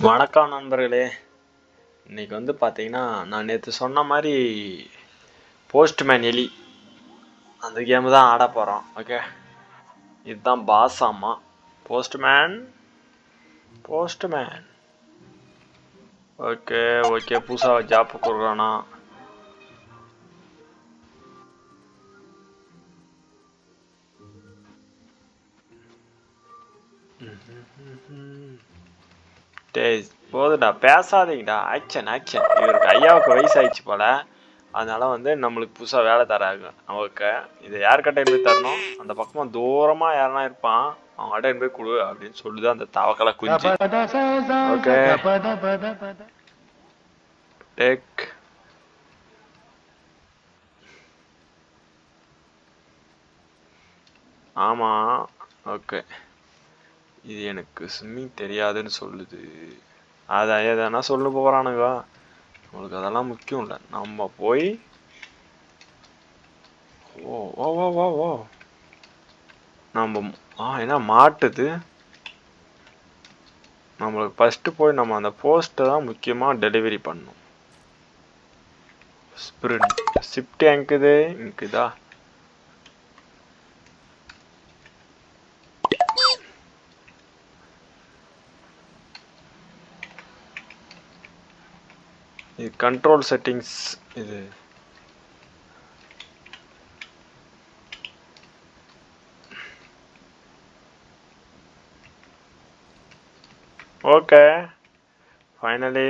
வணக்கம் நண்பர்களே. இன்னைக்கு வந்து பார்த்தீங்கன்னா நான் நேற்று சொன்ன மாதிரி போஸ்ட்மேன் எலி அந்த கேமு தான் ஆட போகிறோம் ஓகே இதுதான் பாஸ் அம்மா. போஸ்ட்மேன் போஸ்ட்மேன் ஓகே ஓகே புதுசாக ஜாப் கொடுக்குறானா? டேய் போதுடா பேசாதீங்கடா. ஆக்ஷன் ஆக்ஷன் இவருக்கு ஐயாவுக்கு வயசாயிடுச்சு போல. அதனால வந்து நம்மளுக்கு புதுசாக வேலை தராங்க. ஓகே இதை யார்கிட்ட போய் தரணும்? அந்த பக்கமாக தூரமாக யாருனா இருப்பான். அவங்க கிட்ட போய் கொடு அப்படின்னு சொல்லுது அந்த தவக்கலை குஞ்சு. ஓகே டேக் ஆமாம் ஓகே இது எனக்கு ஸ்விம்மிங் தெரியாதுன்னு சொல்லுது. அதை எதனா சொல்ல போகிறானுங்க உங்களுக்கு அதெல்லாம் முக்கியம் இல்லை. நம்ம போய் ஓ ஓ ஓ ஓ ஓ நம்ம ஆ என்ன மாட்டுது? நம்மளுக்கு ஃபஸ்ட்டு போய் நம்ம அந்த போஸ்ட்டை தான் முக்கியமாக டெலிவரி பண்ணணும். ஸ்பிரிட் ஷிஃப்ட் எங்குது இங்குதா? இது கண்ட்ரோல் செட்டிங்ஸ் இது. ஓகே ஃபைனலி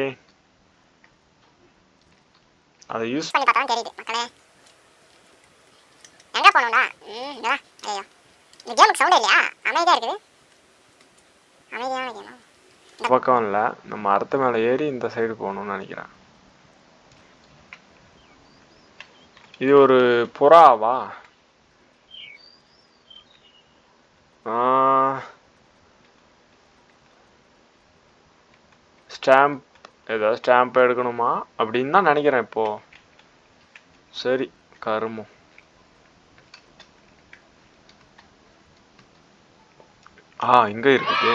அதை யூஸ் பண்ணி பார்த்தா தெரியுது மக்களே. எங்க போகணும்டா? ம். ஐயோ இந்த கேமுக்கு சவுண்ட் இல்லையா? அமைதியா இருக்குது. அமைதியான கேம் பக்கம் இல்லை. நம்ம மரத்து மேலே ஏறி இந்த சைடு போகணும்னு நினைக்கிறேன். இது ஒரு புறாவா? ஸ்டாம்ப் ஏதாவது ஸ்டாம்ப் எடுக்கணுமா? அப்படின்னு தான் நினைக்கிறேன் இப்போ. சரி கருமம் ஆ இங்கே இருக்குது.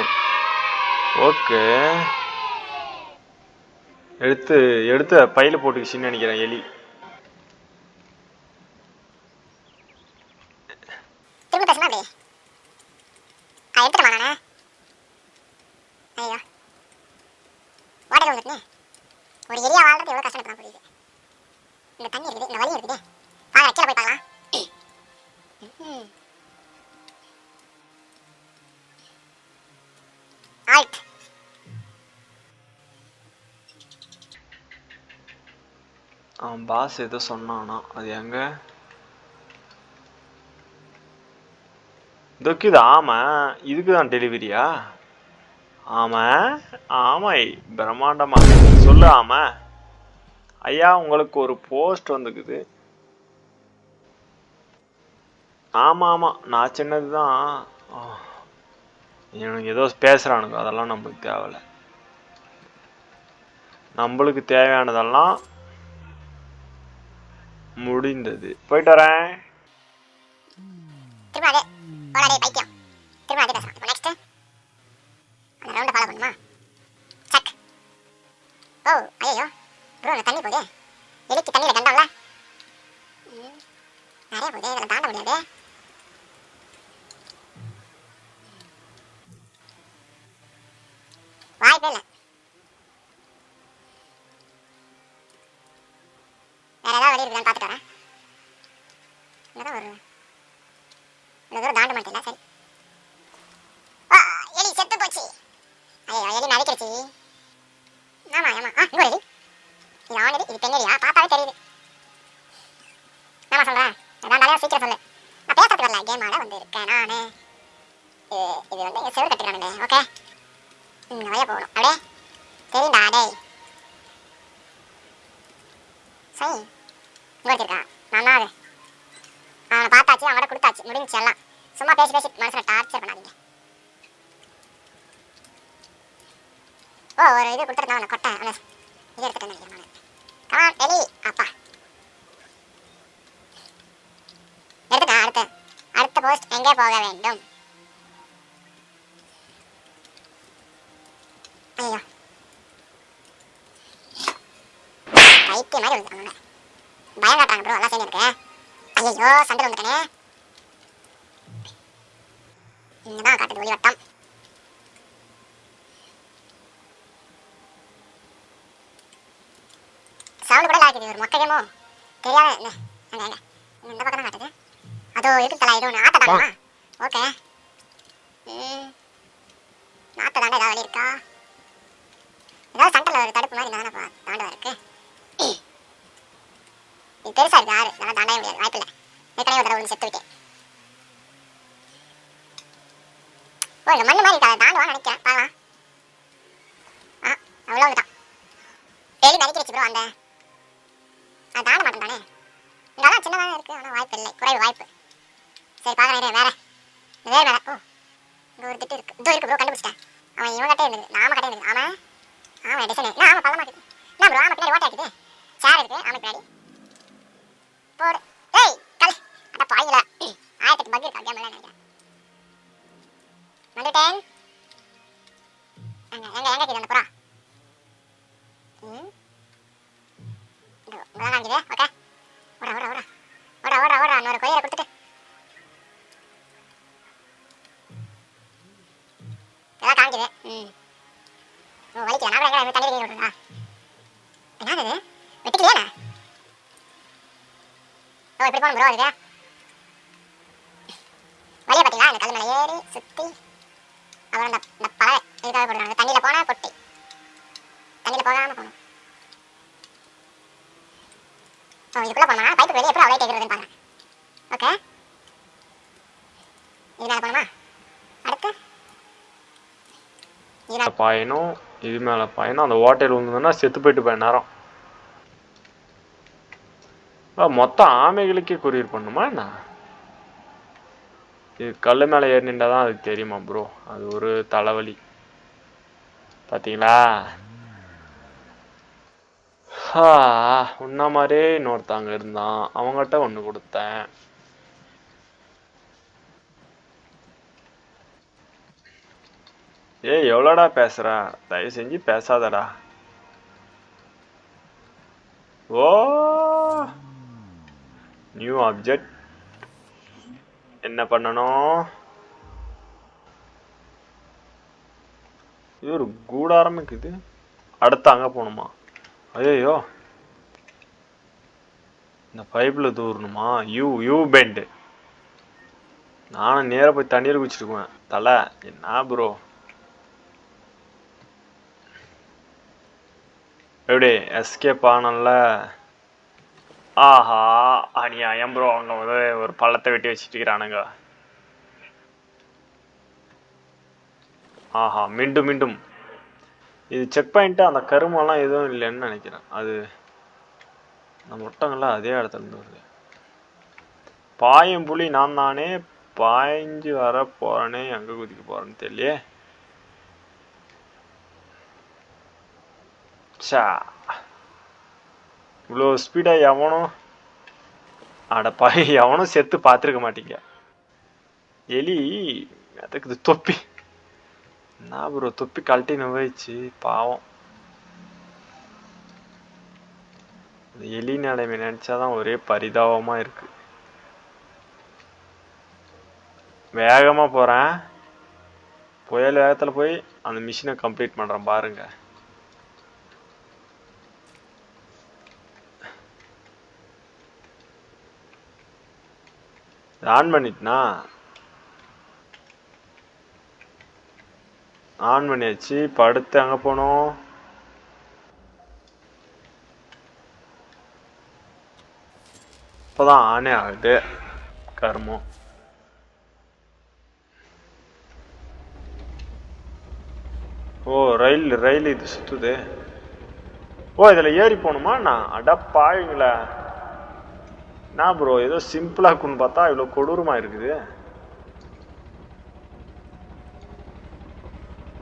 ஓகே. எடுத்து எடுத்து பையில போட்டுக்கிச்சின்னு நினைக்கிறேன் எலி. பாஸ் ஏதோ சொன்னானா அது எங்க? இதுக்குது ஆமா இதுக்கு தான் டெலிவரியா? ஆமா ஆமாய் பிரம்மாண்டமா. சொல்லு ஆமா. ஐயா உங்களுக்கு ஒரு போஸ்ட் வந்துக்குது. ஆமா ஆமா நான் சின்னதுதான். தான் எனக்கு ஏதோ பேசுகிறானுங்க அதெல்லாம் நம்மளுக்கு தேவையில்ல. நம்மளுக்கு தேவையானதெல்லாம் முடிந்தது. போயிட்டு வரேன். திரும்ப அதே ஓடாதே பைத்தியம். திரும்ப அதே பேசலாம். இப்போ நெக்ஸ்ட் அந்த ரவுண்டை ஃபாலோ பண்ணுமா? சக். ஓ ஐயோ ப்ரோ அந்த தண்ணி போதே. எலிக்கு தண்ணியில் கண்டம்ல ம், நிறைய போதே இதில் தாண்ட முடியாது. வாய்ப்பே இல்லை. வழி இருக்குதான்னு பார்த்துட்டு வரேன். இங்கே ஒரு இவ்வளோ தூரம் தாண்ட மாட்டேல சரி. ஆ, எலி செத்து போச்சு. ஐயோ எலி நடிக்கிடுச்சு ஆமா ஆமா. ஆ எலி. இது ஆண் இது ஆச்சு முடிஞ்சு எல்லாம். சும்மா பேசி பேசி மனசில் டார்ச்சர் பண்ணாதீங்க. ஓ ஒரு இது கொடுத்துருந்தா கொட்டை அவனை இது எடுத்துட்டு கமான் டெலி அப்பா எடுத்துட்டா அடுத்து. அடுத்த போஸ்ட் எங்கே போக வேண்டும்? ஐயோ. பைத்திய மாதிரி பயம் காட்டாங்க ப்ரோ எல்லாம் சேர்ந்து இருக்கு ஐயோ சண்டை வந்துட்டேனே. இங்கதான் காட்டுது ஒளிவட்டம். சவுண்ட் கூட லாக்குது ஒரு மொக்கையமோ தெரியாத என்ன அங்க அங்க இந்த பக்கம் தான் காட்டுது. அதோ இருக்கு தலா இது ஒன்று ஆட்ட தாண்டா ஓகே. ஆட்ட தாண்டா ஏதாவது வழி இருக்கா? ஏதாவது சண்டல ஒரு தடுப்பு மாதிரி தானே தாண்டவா இருக்கு. இது பெருசாக இருக்குது யாரு? நல்லா தாண்டவே முடியாது வாய்ப்பில்லை. ஏற்கனவே ஒரு தடவை செத்து விட்டேன் ஓ இந்த மண்ணு மாதிரி இருக்கா? தாண்டுவான்னு நினைக்கிறேன். பார்க்கலாம் ஆ அவ்வளோ டெய்லி நடிக்கிறச்சு ப்ரோ அந்த. தாண்ட மாட்டேன் தானே? சின்னதாக இருக்கு ஆனால் வாய்ப்பு இல்லை. குறைவு வாய்ப்பு. சரி பார்க்குறேன் வேற. இது வேற ஓ இங்கே ஒரு திட்டு இருக்கு. இதோ இருக்கு ப்ரோ கண்டுபிடிச்சிட்டேன். அவன் இவன் கட்டே இருந்தது நாம கட்டே இருந்தது ஆமா? ஆமா டிசைன் என்ன ஆமா பள்ள மாட்டேது என்ன ப்ரோ ஆமா பின்னாடி ஓட்டை இருக்குது. சேர் இருக்கு ஆமா பின்னாடி. போடு. டேய் கல். அட பாயில ஆயிரத்துக்கு பக் இருக்கா கேம்ல நினைக்கிறேன். வந்துட்டேன். எங்க எங்க எங்க இருக்குது அந்த புறா ம். இதோ இங்கதான் காமிக்குது ஓகே. கொடுத்துட்டு. இதெல்லாம் காமிக்குது. ம். ஓ வலிக்குது? நான் கூட எங்க தண்ணி தண்ணி என்னது வெட்டிக்கலையா ஓ இப்படி போகணும் ப்ரோ அதுக்கு? வழியை பார்த்தீங்களா? கல் மேலே ஏறி சுற்றி அப்புறம் இந்த இந்த பழ இதுக்காக போடுறாங்க தண்ணியில் போனால் பொட்டி தண்ணியில் போகாமல் போகணும். ஓ இதுக்குள்ளே போனோம்னா பைப்பு வெளியே எப்படி அவ்வளோ கேட்குறதுன்னு பார்க்குறேன் ஓகே இது மேலே போகணுமா? அடுத்து? இது மேலே பாயணும். இது மேலே பாயணும். அந்த ஓட்டையில் விழுந்ததுன்னா செத்து போயிட்டு போய் நேரம். மொத்தம் ஆமைகளுக்கே கொரியர் பண்ணுமா என்ன? இது கல் மேலே ஏறி நின்றால் தான் அதுக்கு தெரியுமா ப்ரோ அது ஒரு தலைவலி. பார்த்தீங்களா உன்ன மாதிரியே இன்னொருத்தங்க இருந்தான். அவங்ககிட்ட ஒன்று கொடுத்தேன். ஏய் எவ்வளோடா பேசுற? தயவு செஞ்சு பேசாதடா. ஓ நியூ ஆப்ஜெக்ட் என்ன பண்ணணும்? இது ஒரு கூடாரம் இருக்குது. அடுத்து அங்கே போகணுமா? ஐயோ இந்த பைப்பில் தூரணுமா யூ யூ பெண்டு. நானும் நேராக போய் தண்ணீர் குடிச்சிருக்குவேன் தலை என்ன ப்ரோ எப்படி எஸ்கேப் ஆனல ஆஹா அநியாயம் ப்ரோ அவங்க வந்து ஒரு பள்ளத்தை வெட்டி வச்சுட்டு இருக்கிறானுங்க. ஆஹா மீண்டும் மீண்டும். இது செக் பாயிண்ட்டு அந்த கருமெல்லாம் எதுவும் இல்லைன்னு நினைக்கிறேன். அது நம்ம ஒட்டங்கள்லாம் அதே இடத்துல இருந்து வருது. பாயும் புலி நான் தானே பாய்ஞ்சு வர போறேனே எங்க குதிக்க போறேன்னு தெரியலையே. ச்சா. இவ்வளோ ஸ்பீடாக எவனும் அடப்பா எவனும் செத்து பார்த்துருக்க மாட்டீங்க. எலி அதுக்கு இது தொப்பி. என்ன ப்ரோ தொப்பி கழட்டி நுழைச்சு பாவம். இந்த எலி நிலைமை நினச்சாதான் ஒரே பரிதாபமாக இருக்கு. வேகமாக போகிறேன் புயல் வேகத்தில் போய் அந்த மிஷினை கம்ப்ளீட் பண்ணுறேன் பாருங்கள் ஆன் பண்ணிட்டுனா? ஆன் பண்ணியாச்சு. இப்போ அடுத்து அங்கே போனோம் இப்போதான் ஆனே ஆகுது. கர்மம் ஓ ரயில் ரயில் இது சுத்துது. ஓ இதில் ஏறி போகணுமா? நான் அடப்பாயுங்களேன் என்ன ப்ரோ ஏதோ சிம்பிளா இருக்குன்னு பார்த்தா இவ்வளோ கொடூரமா இருக்குது.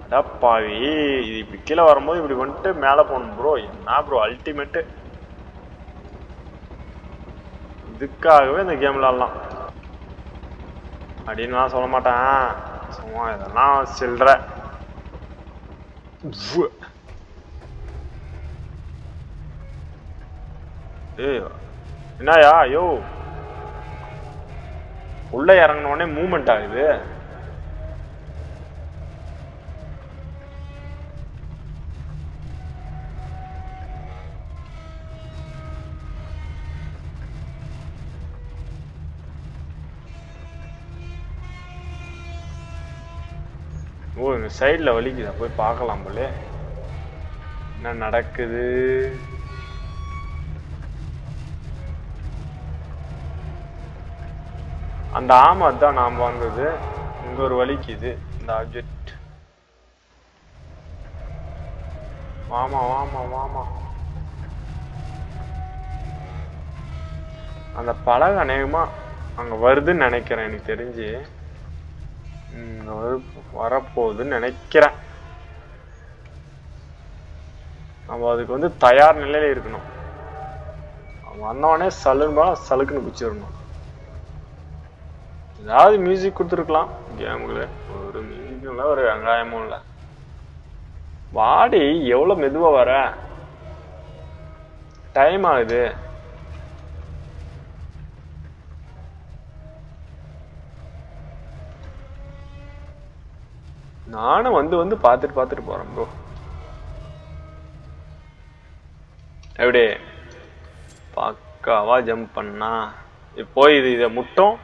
அடப்பாவி இது இப்படி கீழே வரும்போது இப்படி வந்துட்டு மேலே போகணும் ப்ரோ என்ன ப்ரோ அல்டிமேட்டு இதுக்காகவே இந்த கேம் விளாடலாம் அப்படின்னு சொல்ல மாட்டேன். சும்மா இதெல்லாம் சில்லற. ஏய் என்னயா ஐயோ. உள்ள இறங்கினோடனே மூமெண்ட் ஆகுது. ஓ இந்த சைடில் வலிக்குதா? போய் பார்க்கலாம் போலே. என்ன நடக்குது? அந்த ஆமை தான் நாம் வாங்குது இங்க ஒரு வலிக்குது இந்த ஆப்ஜெக்ட் வாமா வாமா வாமா. அந்த பழக அநேகமா அங்க வருதுன்னு நினைக்கிறேன் எனக்கு தெரிஞ்சு. ம், வரு- வரப்போகுதுன்னு நினைக்கிறேன். நம்ம அதுக்கு வந்து தயார் நிலையில இருக்கணும். அவன் வந்தவொடனே சலுன்னு சலுக்குன்னு குச்சிடணும் ஏதாவது மியூசிக் கொடுத்துருக்கலாம். கேமுக்குள்ள ஒரு மியூசிக்கும் இல்லை ஒரு வெங்காயமும் இல்லை. வாடி எவ்வளோ மெதுவாக வர? டைம் ஆகுது. நானும் வந்து வந்து பார்த்துட்டு பார்த்துட்டு போகிறேன் ப்ரோ எப்படி? பக்காவா ஜம்ப் பண்ணா. இப்போ இது இதை முட்டும்.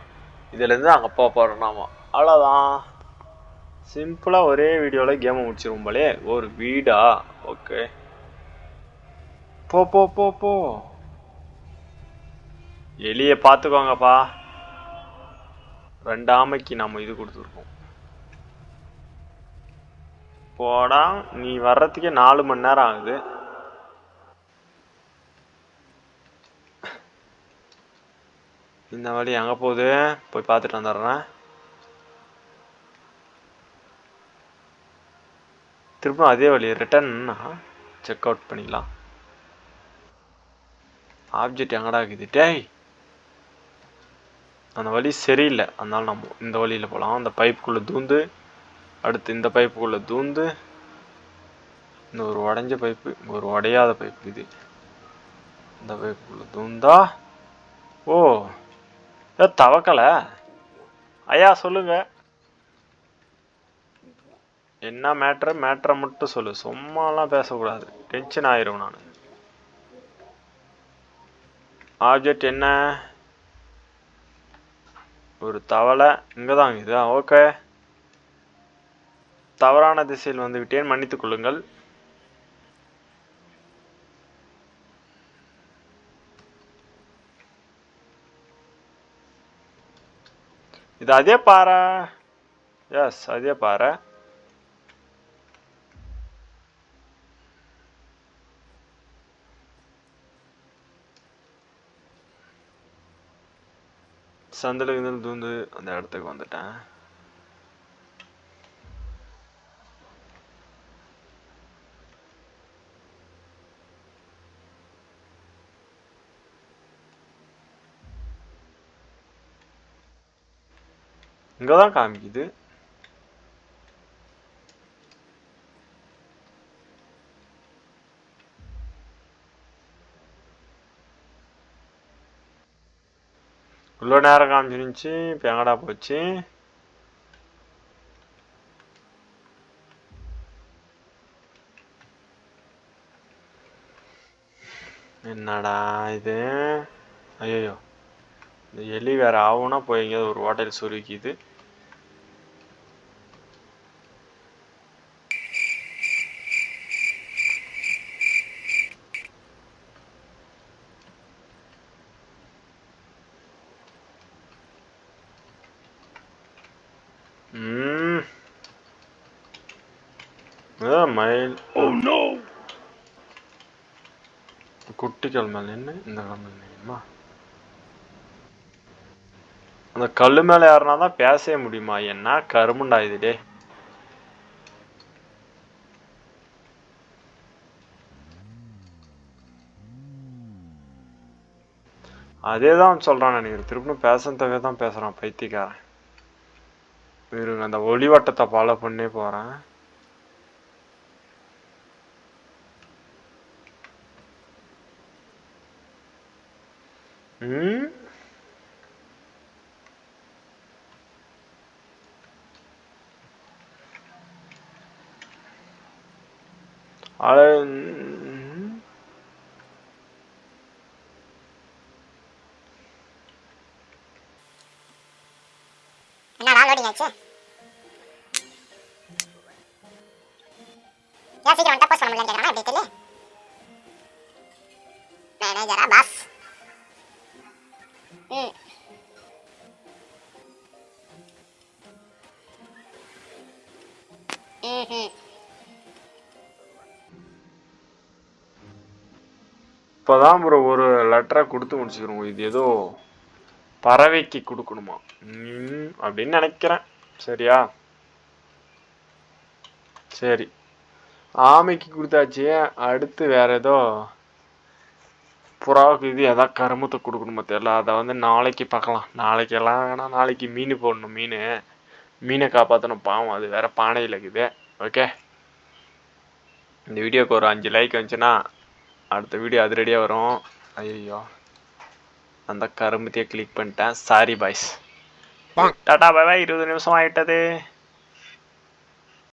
இதுலேருந்து அங்கே போக போகிறோம் நாம. அவ்வளோதான் சிம்பிளாக ஒரே வீடியோவில் கேமை முடிச்சிருவோம் போலே. ஒரு வீடா? ஓகே போ போ போ போ. எலியை பார்த்துக்கோங்கப்பா ரெண்டு ஆமைக்கு நம்ம இது கொடுத்துருக்கோம். போடா நீ வர்றதுக்கே நாலு மணி நேரம் ஆகுது. இந்த வழி எங்கே போகுது? போய் பார்த்துட்டு வந்துடுறேன். திரும்ப அதே வழி ரிட்டர்ன்னா செக் அவுட் பண்ணிக்கலாம் ஆப்ஜெக்ட் எங்கடா இருக்குது? டேய்! அந்த வழி சரியில்லை. அதனால நம்ம இந்த வழியில் போகலாம். அந்த பைப்புக்குள்ளே தூந்து அடுத்து இந்த பைப்புக்குள்ளே தூந்து இந்த ஒரு உடஞ்ச பைப்பு இங்க ஒரு உடையாத பைப்பு இது. இந்த பைப்புக்குள்ளே தூந்தா ஓ! ஏ தவக்கலை. ஐயா சொல்லுங்க. என்ன மேட்ரு மேட்ரை மட்டும் சொல்லு. சும்மாலாம் பேசக்கூடாது. டென்ஷன் ஆயிரும் நான். ஆப்ஜெக்ட் என்ன? ஒரு தவளை. இங்கே தான் இது ஓகே தவறான திசையில் வந்துவிட்டேன். மன்னித்துக் கொள்ளுங்கள். இது அதே பாறை. எஸ் அதே பாறை. சந்தில இருந்து தூந்து அந்த இடத்துக்கு வந்துட்டேன். இங்கதான் காமிக்குது இவ்வளோ நேரம் காமிச்சிருந்துச்சு இப்போ எங்கடா போச்சு என்னடா இது ஐயோ இந்த எலி வேற ஆகும்னா போய் எங்கேயாவது ஒரு ஹோட்டல் சுருக்கிது ம் அதான் மயில் ஓ நோ குட்டிகள் மேல என்ன? இந்த கல் மேல நிக்குமா அந்த கல்லு மேல ஏறினா தான் பேசவே முடியுமா? என்ன கருமண்டா இது டே அதே தான் சொல்றான் நினைக்கிறேன். திருப்பியும் பேசுறதுக்காக தான் பேசுறான் பைத்தியக்காரன். இருங்க அந்த ஒளிவட்டத்தை ஃபாலோ பண்ணே போகிறேன் ம்? ம். என்னடா லோடிங் ஆச்சு பண்ண முடியலன்னு கேட்குறாங்க எப்படி தெரியல மேனேஜரா பாஸ் ம் இப்போதான் ப்ரோ ஒரு லெட்டரை கொடுத்து முடிச்சுக்கிறோம். இது ஏதோ பறவைக்கு கொடுக்கணுமா? அப்படின்னு நினைக்கிறேன். சரியா? சரி. ஆமைக்கு கொடுத்தாச்சு அடுத்து வேற ஏதோ புறாவுக்கு இது எதா கருமத்தை கொடுக்கணுமா தெரியல. அதை வந்து நாளைக்கு பார்க்கலாம். நாளைக்கெல்லாம் வேணாம் நாளைக்கு மீன் போடணும் மீன். மீனை காப்பாற்றணும் பாவம் அது வேற பானையில் இருக்குது. ஓகே இந்த வீடியோக்கு ஒரு அஞ்சு லைக் வந்துச்சுன்னா அடுத்த வீடியோ அது ரெடியாக வரும். ஐயோ. அந்த கரும்பத்தியை கிளிக் பண்ணிட்டேன். Sorry boys tata bye bye இருபது நிமிஷம் ஆயிட்டது.